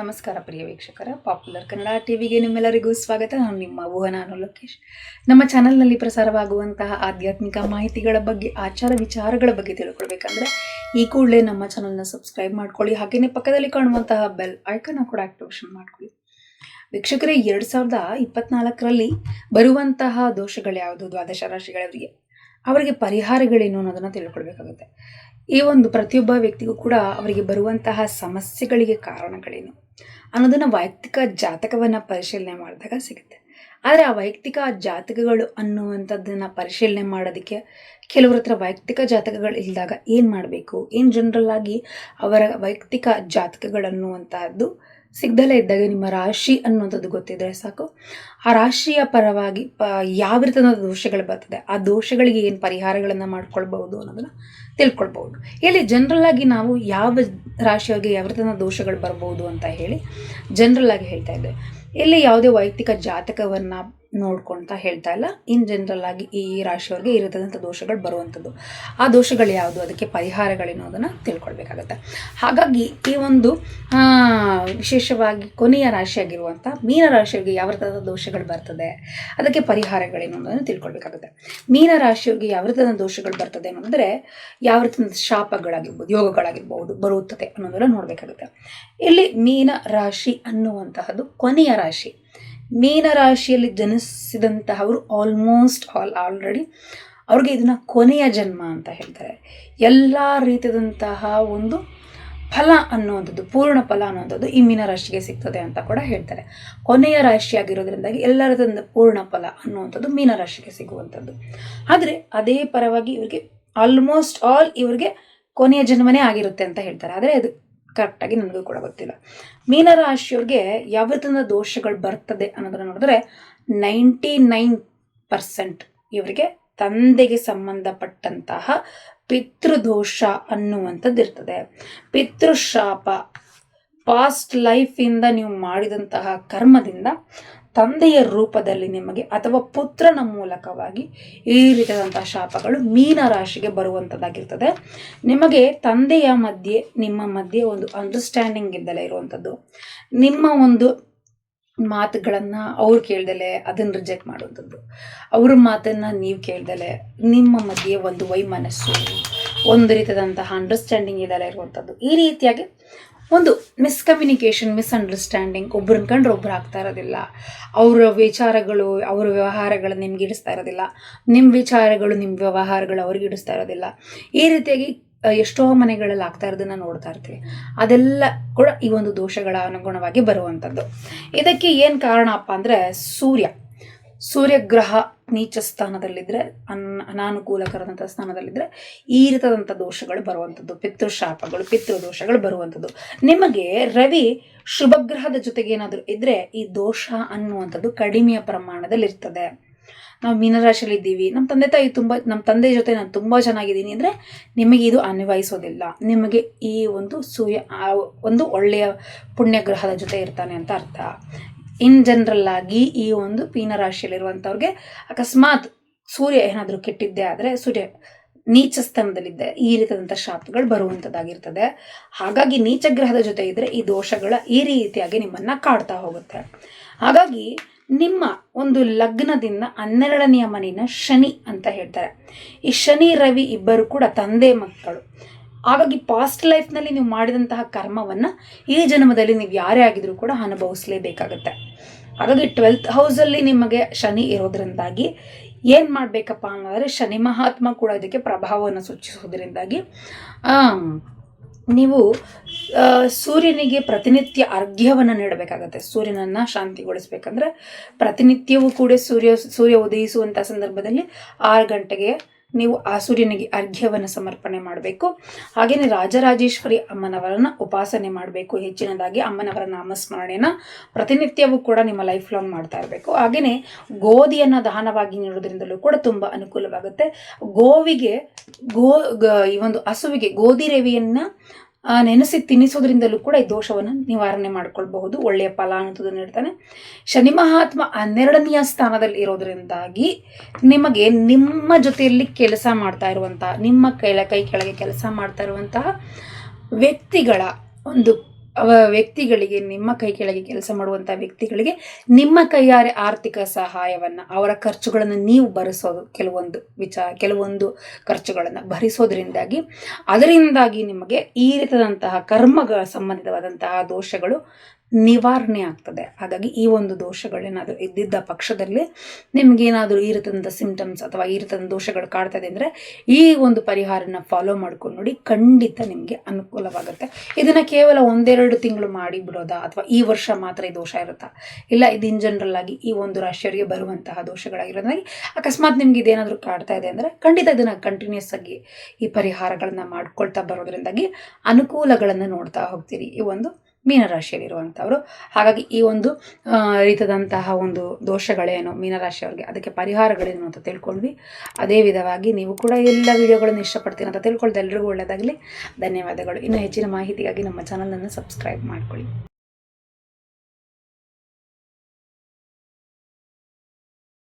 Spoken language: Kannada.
ನಮಸ್ಕಾರ ಪ್ರಿಯ ವೀಕ್ಷಕರ ಪಾಪ್ಯುಲರ್ ಕನ್ನಡ ಟಿವಿಗೆ ನಿಮ್ಮೆಲ್ಲರಿಗೂ ಸ್ವಾಗತ. ನಾನು ನಿಮ್ಮ ಊಹ ನಾನು ಲೋಕೇಶ್. ನಮ್ಮ ಚಾನಲ್ನಲ್ಲಿ ಪ್ರಸಾರವಾಗುವಂತಹ ಆಧ್ಯಾತ್ಮಿಕ ಮಾಹಿತಿಗಳ ಬಗ್ಗೆ, ಆಚಾರ ವಿಚಾರಗಳ ಬಗ್ಗೆ ತಿಳ್ಕೊಳ್ಬೇಕಂದ್ರೆ, ಈ ಕೂಡಲೇ ನಮ್ಮ ಚಾನಲ್ನ ಸಬ್ಸ್ಕ್ರೈಬ್ ಮಾಡ್ಕೊಳ್ಳಿ. ಹಾಗೆಯೇ ಪಕ್ಕದಲ್ಲಿ ಕಾಣುವಂತಹ ಬೆಲ್ ಐಕನ್ನ ಕೂಡ ಆಕ್ಟಿವೇಶನ್ ಮಾಡ್ಕೊಳ್ಳಿ. ವೀಕ್ಷಕರೇ, ಎರಡು ಸಾವಿರದ ಇಪ್ಪತ್ನಾಲ್ಕರಲ್ಲಿ ಬರುವಂತಹ ದೋಷಗಳು ಯಾವುದು ದ್ವಾದಶ ರಾಶಿಗಳವರಿಗೆ. ಅವರಿಗೆ ಪರಿಹಾರಗಳೇನು ಅನ್ನೋದನ್ನು ತಿಳ್ಕೊಳ್ಬೇಕಾಗುತ್ತೆ. ಈ ಒಂದು ಪ್ರತಿಯೊಬ್ಬ ವ್ಯಕ್ತಿಗೂ ಕೂಡ ಅವರಿಗೆ ಬರುವಂತಹ ಸಮಸ್ಯೆಗಳಿಗೆ ಕಾರಣಗಳೇನು? ಅನ್ನೋದನ್ನು ವೈಯಕ್ತಿಕ ಜಾತಕವನ್ನು ಪರಿಶೀಲನೆ ಮಾಡಿದಾಗ ಸಿಗುತ್ತೆ. ಆದರೆ ಆ ವೈಯಕ್ತಿಕ ಜಾತಕಗಳು ಅನ್ನುವಂಥದ್ದನ್ನು ಪರಿಶೀಲನೆ ಮಾಡೋದಕ್ಕೆ ಕೆಲವ್ರ ಹತ್ರ ವೈಯಕ್ತಿಕ ಜಾತಕಗಳು ಇಲ್ಲದಾಗ ಏನು ಮಾಡಬೇಕು? ಏನು ಜನರಲ್ ಅವರ ವೈಯಕ್ತಿಕ ಜಾತಕಗಳನ್ನುವಂತಹದ್ದು ಸಿಗ್ದಲೇ ಇದ್ದಾಗ ನಿಮ್ಮ ರಾಶಿ ಅನ್ನುವಂಥದ್ದು ಗೊತ್ತಿದ್ರೆ ಸಾಕು. ಆ ರಾಶಿಯ ಪರವಾಗಿ ಪ ಯಾವ ರೀತಿಯ ದೋಷಗಳು ಬರ್ತದೆ, ಆ ದೋಷಗಳಿಗೆ ಏನು ಪರಿಹಾರಗಳನ್ನು ಮಾಡ್ಕೊಳ್ಬಹುದು ಅನ್ನೋದನ್ನು ತಿಳ್ಕೊಳ್ಬಹುದು. ಇಲ್ಲಿ ಜನರಲ್ ಆಗಿ ನಾವು ಯಾವ ರಾಶಿಯವರಿಗೆ ಯಾವ ರೀತಿಯ ದೋಷಗಳು ಬರ್ಬೋದು ಅಂತ ಹೇಳಿ ಜನರಲ್ ಆಗಿ ಹೇಳ್ತಾ ಇದ್ದೆ. ಇಲ್ಲಿ ಯಾವುದೇ ವೈಯಕ್ತಿಕ ಜಾತಕವನ್ನು ನೋಡ್ಕೊಳ್ತಾ ಹೇಳ್ತಾ ಇಲ್ಲ. ಇನ್ ಜನರಲ್ ಆಗಿ ಈ ರಾಶಿಯವರಿಗೆ ಇರತಕ್ಕಂಥ ದೋಷಗಳು ಬರುವಂಥದ್ದು. ಆ ದೋಷಗಳು ಯಾವುದು? ಅದಕ್ಕೆ ಪರಿಹಾರಗಳೇನು? ಅದನ್ನು ತಿಳ್ಕೊಳ್ಬೇಕಾಗತ್ತೆ. ಹಾಗಾಗಿ ಈ ಒಂದು ವಿಶೇಷವಾಗಿ ಕೊನೆಯ ರಾಶಿಯಾಗಿರುವಂಥ ಮೀನ ರಾಶಿಯವರಿಗೆ ಯಾವ ರೀತಿಯಾದ ದೋಷಗಳು ಬರ್ತದೆ? ಅದಕ್ಕೆ ಪರಿಹಾರಗಳೇನು ಅನ್ನೋದನ್ನು ತಿಳ್ಕೊಳ್ಬೇಕಾಗುತ್ತೆ. ಮೀನ ರಾಶಿಯವರಿಗೆ ಯಾವ ರೀತಿಯಾದ ದೋಷಗಳು ಬರ್ತದೆ ಅನ್ನೋದ್ರೆ ಯಾವ ರೀತಿಯ ಶಾಪಗಳಾಗಿರ್ಬೋದು, ಯೋಗಗಳಾಗಿರ್ಬೋದು ಬರುತ್ತದೆ ಅನ್ನೋದನ್ನು ನೋಡಬೇಕಾಗುತ್ತೆ. ಇಲ್ಲಿ ಮೀನ ರಾಶಿ ಅನ್ನುವಂತಹದ್ದು ಕೊನೆಯ ರಾಶಿ. ಮೀನ ರಾಶಿಯಲ್ಲಿ ಜನಿಸಿದಂತಹವರು ಆಲ್ಮೋಸ್ಟ್ ಆಲ್ ಆಲ್ರೆಡಿ ಅವ್ರಿಗೆ ಇದನ್ನು ಕೊನೆಯ ಜನ್ಮ ಅಂತ ಹೇಳ್ತಾರೆ. ಎಲ್ಲ ರೀತಿಯಾದಂತಹ ಒಂದು ಫಲ ಅನ್ನುವಂಥದ್ದು, ಪೂರ್ಣ ಫಲ ಅನ್ನುವಂಥದ್ದು ಈ ಮೀನ ರಾಶಿಗೆ ಸಿಗ್ತದೆ ಅಂತ ಕೂಡ ಹೇಳ್ತಾರೆ. ಕೊನೆಯ ರಾಶಿಯಾಗಿರೋದ್ರಿಂದಾಗಿ ರೀತಿಯಿಂದ ಪೂರ್ಣ ಫಲ ಅನ್ನುವಂಥದ್ದು ಮೀನ ರಾಶಿಗೆ ಸಿಗುವಂಥದ್ದು. ಆದರೆ ಅದೇ ಪರವಾಗಿ ಇವರಿಗೆ ಆಲ್ಮೋಸ್ಟ್ ಆಲ್ ಇವರಿಗೆ ಕೊನೆಯ ಜನ್ಮನೇ ಆಗಿರುತ್ತೆ ಅಂತ ಹೇಳ್ತಾರೆ. ಆದರೆ ಅದು ಕರೆಕ್ಟಾಗಿ ನನಗೂ ಕೂಡ ಗೊತ್ತಿಲ್ಲ. ಮೀನರಾಶಿಯವ್ರಿಗೆ ಯಾವ ರೀತಿಯ ದೋಷಗಳು ಬರ್ತದೆ ಅನ್ನೋದನ್ನು ನೋಡಿದ್ರೆ ನೈಂಟಿ ನೈನ್ ಪರ್ಸೆಂಟ್ ಇವರಿಗೆ ತಂದೆಗೆ ಸಂಬಂಧಪಟ್ಟಂತಹ ಪಿತೃದೋಷ ಅನ್ನುವಂಥದ್ದು ಇರ್ತದೆ. ಪಿತೃಶಾಪ ಪಾಸ್ಟ್ ಲೈಫಿಂದ ನೀವು ಮಾಡಿದಂತಹ ಕರ್ಮದಿಂದ ತಂದೆಯ ರೂಪದಲ್ಲಿ ನಿಮಗೆ ಅಥವಾ ಪುತ್ರನ ಮೂಲಕವಾಗಿ ಈ ರೀತಿಯಾದಂತಹ ಶಾಪಗಳು ಮೀನ ರಾಶಿಗೆ ಬರುವಂಥದ್ದಾಗಿರ್ತದೆ ನಿಮಗೆ ತಂದೆಯ ಮಧ್ಯೆ, ನಿಮ್ಮ ಮಧ್ಯೆ ಒಂದು ಅಂಡರ್ಸ್ಟ್ಯಾಂಡಿಂಗ್ ಇದ್ದಲೇ ಇರುವಂಥದ್ದು ನಿಮ್ಮ ಒಂದು ಮಾತುಗಳನ್ನು ಅವ್ರು ಕೇಳ್ದಲೆ ಅದನ್ನು ರಿಜೆಕ್ಟ್ ಮಾಡುವಂಥದ್ದು ಅವ್ರ ಮಾತನ್ನು ನೀವು ಕೇಳ್ದಲೆ ನಿಮ್ಮ ಮಧ್ಯೆ ಒಂದು ವೈಮನಸ್ಸು, ಒಂದು ರೀತಿಯಾದಂತಹ ಅಂಡರ್ಸ್ಟ್ಯಾಂಡಿಂಗ್ ಇದೆಲ್ಲ ಇರುವಂಥದ್ದು ಈ ರೀತಿಯಾಗಿ ಒಂದು ಮಿಸ್ಕಮ್ಯುನಿಕೇಷನ್ ಮಿಸ್ಅಂಡರ್ಸ್ಟ್ಯಾಂಡಿಂಗ್ ಒಬ್ರನ್ನ ಕಂಡ್ರೆ ಒಬ್ರು ಆಗ್ತಾ ಇರೋದಿಲ್ಲ. ಅವರ ವಿಚಾರಗಳು, ಅವರ ವ್ಯವಹಾರಗಳು ನಿಮ್ಗೆ ಇಡಿಸ್ತಾ ಇರೋದಿಲ್ಲ. ನಿಮ್ಮ ವಿಚಾರಗಳು ನಿಮ್ಮ ವ್ಯವಹಾರಗಳು ಅವ್ರಿಗೆ ಇಡಿಸ್ತಾ ಇರೋದಿಲ್ಲ. ಈ ರೀತಿಯಾಗಿ ಎಷ್ಟೋ ಮನೆಗಳಲ್ಲಿ ಆಗ್ತಾ ಇರೋದನ್ನ ನೋಡ್ತಾ ಇರ್ತೀವಿ. ಅದೆಲ್ಲ ಕೂಡ ಈ ಒಂದು ದೋಷಗಳ ಅನುಗುಣವಾಗಿ ಬರುವಂಥದ್ದು. ಇದಕ್ಕೆ ಏನು ಕಾರಣಪ್ಪ ಅಂದರೆ ಸೂರ್ಯ. ಸೂರ್ಯಗ್ರಹ ನೀಚ ಸ್ಥಾನದಲ್ಲಿದ್ದರೆ ಅನ್ ಅನಾನುಕೂಲಕರದಂಥ ಸ್ಥಾನದಲ್ಲಿದ್ದರೆ ಈ ದೋಷಗಳು ಬರುವಂಥದ್ದು. ಪಿತೃಶಾಪಗಳು, ಪಿತೃದೋಷಗಳು ಬರುವಂಥದ್ದು. ನಿಮಗೆ ರವಿ ಶುಭಗ್ರಹದ ಜೊತೆಗೆ ಏನಾದರೂ ಇದ್ದರೆ ಈ ದೋಷ ಅನ್ನುವಂಥದ್ದು ಕಡಿಮೆಯ ಪ್ರಮಾಣದಲ್ಲಿ ಇರ್ತದೆ ನಾವು ಮೀನರಾಶಿಯಲ್ಲಿ ಇದ್ದೀವಿ. ನಮ್ಮ ತಂದೆ ತಾಯಿ ತುಂಬ, ನಮ್ಮ ತಂದೆ ಜೊತೆ ನಾನು ತುಂಬ ಚೆನ್ನಾಗಿದ್ದೀನಿ ಅಂದರೆ ನಿಮಗೆ ಇದು ಅನ್ವಯಿಸೋದಿಲ್ಲ. ನಿಮಗೆ ಈ ಒಂದು ಸೂರ್ಯ ಒಂದು ಒಳ್ಳೆಯ ಪುಣ್ಯಗ್ರಹದ ಜೊತೆ ಇರ್ತಾನೆ ಅಂತ ಅರ್ಥ. ಇನ್ ಜನರಲ್ ಆಗಿ ಈ ಒಂದು ಪೀನ ರಾಶಿಯಲ್ಲಿರುವಂಥವ್ರಿಗೆ ಅಕಸ್ಮಾತ್ ಸೂರ್ಯ ಏನಾದರೂ ಕೆಟ್ಟಿದ್ದೇ ಆದರೆ ಸೂರ್ಯ ನೀಚ ಸ್ಥಾನದಲ್ಲಿದ್ದೆ, ಈ ರೀತಿಯಾದಂಥ ಶಾಪಗಳು ಬರುವಂಥದ್ದಾಗಿರ್ತದೆ. ಹಾಗಾಗಿ ನೀಚ ಗ್ರಹದ ಜೊತೆ ಇದ್ದರೆ ಈ ದೋಷಗಳ ಈ ರೀತಿಯಾಗಿ ನಿಮ್ಮನ್ನು ಕಾಡ್ತಾ ಹೋಗುತ್ತೆ. ಹಾಗಾಗಿ ನಿಮ್ಮ ಒಂದು ಲಗ್ನದಿಂದ ಹನ್ನೆರಡನೆಯ ಮನೆಯ ಶನಿ ಅಂತ ಹೇಳ್ತಾರೆ. ಈ ಶನಿ, ರವಿ ಇಬ್ಬರು ಕೂಡ ತಂದೆ ಮಕ್ಕಳು. ಹಾಗಾಗಿ ಪಾಸ್ಟ್ ಲೈಫ್ನಲ್ಲಿ ನೀವು ಮಾಡಿದಂತಹ ಕರ್ಮವನ್ನು ಈ ಜನ್ಮದಲ್ಲಿ ನೀವು ಯಾರೇ ಆಗಿದ್ರೂ ಕೂಡ ಅನುಭವಿಸಲೇಬೇಕಾಗತ್ತೆ. ಹಾಗಾಗಿ ಟ್ವೆಲ್ತ್ ಹೌಸಲ್ಲಿ ನಿಮಗೆ ಶನಿ ಇರೋದ್ರಿಂದಾಗಿ ಏನು ಮಾಡಬೇಕಪ್ಪ ಅನ್ನೋದ್ರೆ ಶನಿ ಮಹಾತ್ಮ ಕೂಡ ಇದಕ್ಕೆ ಪ್ರಭಾವವನ್ನು ಸೂಚಿಸೋದ್ರಿಂದಾಗಿ ನೀವು ಸೂರ್ಯನಿಗೆ ಪ್ರತಿನಿತ್ಯ ಅರ್ಘ್ಯವನ್ನು ನೀಡಬೇಕಾಗತ್ತೆ. ಸೂರ್ಯನನ್ನು ಶಾಂತಿಗೊಳಿಸ್ಬೇಕಂದ್ರೆ ಪ್ರತಿನಿತ್ಯವೂ ಕೂಡ ಸೂರ್ಯ ಸೂರ್ಯ ಉದಯಿಸುವಂಥ ಸಂದರ್ಭದಲ್ಲಿ ಆರು ಗಂಟೆಗೆ ನೀವು ಆ ಅರ್ಘ್ಯವನ್ನು ಸಮರ್ಪಣೆ ಮಾಡಬೇಕು. ಹಾಗೆಯೇ ರಾಜರಾಜೇಶ್ವರಿ ಅಮ್ಮನವರನ್ನು ಉಪಾಸನೆ ಮಾಡಬೇಕು. ಹೆಚ್ಚಿನದಾಗಿ ಅಮ್ಮನವರ ನಾಮಸ್ಮರಣೆಯನ್ನು ಪ್ರತಿನಿತ್ಯವೂ ಕೂಡ ನಿಮ್ಮ ಲೈಫ್ ಲಾಂಗ್ ಮಾಡ್ತಾ ಇರಬೇಕು. ಹಾಗೆಯೇ ಗೋಧಿಯನ್ನು ದಾನವಾಗಿ ನೀಡೋದ್ರಿಂದಲೂ ಕೂಡ ತುಂಬ ಅನುಕೂಲವಾಗುತ್ತೆ. ಗೋವಿಗೆ ಗೋ, ಈ ಒಂದು ಹಸುವಿಗೆ ಗೋಧಿ ರವಿಯನ್ನು ನೆನೆಸಿ ತಿನ್ನಿಸೋದ್ರಿಂದಲೂ ಕೂಡ ಈ ದೋಷವನ್ನು ನಿವಾರಣೆ ಮಾಡ್ಕೊಳ್ಬಹುದು. ಒಳ್ಳೆಯ ಫಲ ಅನ್ನೋದನ್ನು ನೀಡ್ತಾನೆ ಶನಿ ಮಹಾತ್ಮ ಹನ್ನೆರಡನೆಯ ಸ್ಥಾನದಲ್ಲಿ ಇರೋದ್ರಿಂದಾಗಿ ನಿಮಗೆ ನಿಮ್ಮ ಜೊತೆಯಲ್ಲಿ ಕೆಲಸ ಮಾಡ್ತಾ ಇರುವಂತಹ, ನಿಮ್ಮ ಕೆಳ ಕೈ ಕೆಳಗೆ ಕೆಲಸ ಮಾಡ್ತಾ ಇರುವಂತಹ ವ್ಯಕ್ತಿಗಳ ಒಂದು ವ್ಯಕ್ತಿಗಳಿಗೆ, ನಿಮ್ಮ ಕೈ ಕೆಳಗೆ ಕೆಲಸ ಮಾಡುವಂಥ ವ್ಯಕ್ತಿಗಳಿಗೆ ನಿಮ್ಮ ಕೈಯಾರೆ ಆರ್ಥಿಕ ಸಹಾಯವನ್ನು, ಅವರ ಖರ್ಚುಗಳನ್ನು ನೀವು ಭರಿಸೋದು ಕೆಲವೊಂದು ವಿಚಾರ ಕೆಲವೊಂದು ಖರ್ಚುಗಳನ್ನು ಭರಿಸೋದ್ರಿಂದಾಗಿ, ಅದರಿಂದಾಗಿ ನಿಮಗೆ ಈ ರೀತಿಯಾದಂತಹ ಕರ್ಮಗಳ ಸಂಬಂಧಿತವಾದಂತಹ ದೋಷಗಳು ನಿವಾರಣೆ ಆಗ್ತದೆ. ಹಾಗಾಗಿ ಈ ಒಂದು ದೋಷಗಳೇನಾದರೂ ಇದ್ದಿದ್ದ ಪಕ್ಷದಲ್ಲಿ ನಿಮಗೇನಾದರೂ ಈ ರೀತಿಯಾದಂಥ ಸಿಂಟಮ್ಸ್ ಅಥವಾ ಈ ರೀತಿಯಾದ ದೋಷಗಳು ಕಾಡ್ತದೆ ಅಂದರೆ ಈ ಒಂದು ಪರಿಹಾರನ ಫಾಲೋ ಮಾಡ್ಕೊಂಡು ನೋಡಿ, ಖಂಡಿತ ನಿಮಗೆ ಅನುಕೂಲವಾಗುತ್ತೆ. ಇದನ್ನು ಕೇವಲ ಒಂದೆರಡು ತಿಂಗಳು ಮಾಡಿ ಬಿಡೋದಾ ಅಥವಾ ಈ ವರ್ಷ ಮಾತ್ರ ಈ ದೋಷ ಇರುತ್ತಾ? ಇಲ್ಲ, ಇದು ಇನ್ ಜನರಲ್ ಆಗಿ ಈ ಒಂದು ರಾಶಿಯವರಿಗೆ ಬರುವಂತಹ ದೋಷಗಳಾಗಿರೋದಾಗಿ ಅಕಸ್ಮಾತ್ ನಿಮ್ಗೆ ಇದೇನಾದರೂ ಕಾಡ್ತಾ ಇದೆ ಅಂದರೆ ಖಂಡಿತ ಇದನ್ನು ಕಂಟಿನ್ಯೂಸ್ ಆಗಿ ಈ ಪರಿಹಾರಗಳನ್ನು ಮಾಡ್ಕೊಳ್ತಾ ಬರೋದ್ರಿಂದಾಗಿ ಅನುಕೂಲಗಳನ್ನು ನೋಡ್ತಾ ಹೋಗ್ತೀರಿ. ಈ ಒಂದು ಮೀನರಾಶಿಯಲ್ಲಿರುವಂಥವ್ರು. ಹಾಗಾಗಿ ಈ ಒಂದು ರೀತದಂತಹ ಒಂದು ದೋಷಗಳೇನು ಮೀನರಾಶಿಯವ್ರಿಗೆ ಅದಕ್ಕೆ ಪರಿಹಾರಗಳೇನು ಅಂತ ತಿಳ್ಕೊಂಡ್ವಿ. ಅದೇ ವಿಧವಾಗಿ ನೀವು ಕೂಡ ಎಲ್ಲ ವಿಡಿಯೋಗಳನ್ನು ಇಷ್ಟಪಡ್ತೀನಿ ಅಂತ ತಿಳ್ಕೊಳ್ಳೋದು ಎಲ್ಲರಿಗೂ ಒಳ್ಳೆಯದಾಗಲಿ ಧನ್ಯವಾದಗಳು. ಇನ್ನು ಹೆಚ್ಚಿನ ಮಾಹಿತಿಗಾಗಿ ನಮ್ಮ ಚಾನಲನ್ನು ಸಬ್ಸ್ಕ್ರೈಬ್ ಮಾಡ್ಕೊಳ್ಳಿ.